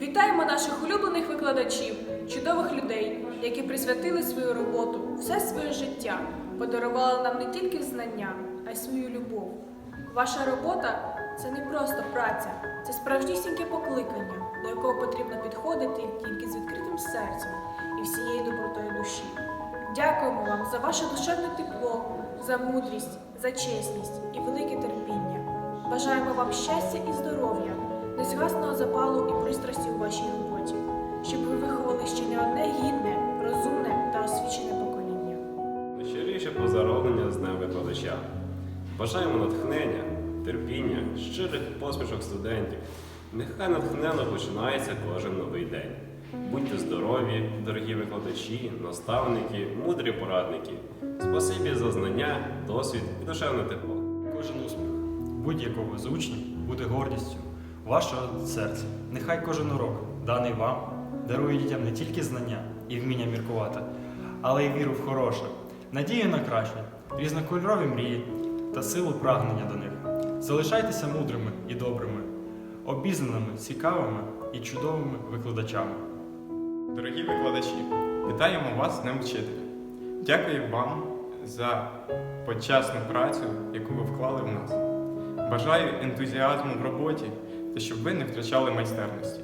Вітаємо наших улюблених викладачів, чудових людей, які присвятили свою роботу, все своє життя, подарували нам не тільки знання, а й свою любов. Ваша робота це не просто праця, це справжнісіньке покликання, до якого потрібно підходити тільки з відкритим серцем і всією добротою душі. Дякуємо вам за ваше душевне тепло, за мудрість, за чесність і велике терпіння. Бажаємо вам щастя і здоров'я, незгасного запалу і пристрасті у вашій роботі, щоб ви виховали ще не одне гідне, розумне та освічене покоління. Найщиріше поздоровлення з Днем викладача. Бажаємо натхнення, терпіння, щирих посмішок студентів. Нехай натхненно починається кожен новий день. Будьте здорові, дорогі викладачі, наставники, мудрі порадники. Спасибі за знання, досвід і душевне тепло. Кожен успіх будь-якого з учнів буде гордістю вашого серця. Нехай кожен урок, даний вам, дарує дітям не тільки знання і вміння міркувати, але й віру в хороше, надію на краще, різнокольорові мрії та силу прагнення до них. Залишайтеся мудрими і добрими, обізнаними, цікавими і чудовими викладачами. Дорогі викладачі, вітаємо вас Днем Вчителя. Дякую вам за почесну працю, яку ви вклали в нас. Бажаю ентузіазму в роботі та щоб ви не втрачали майстерності.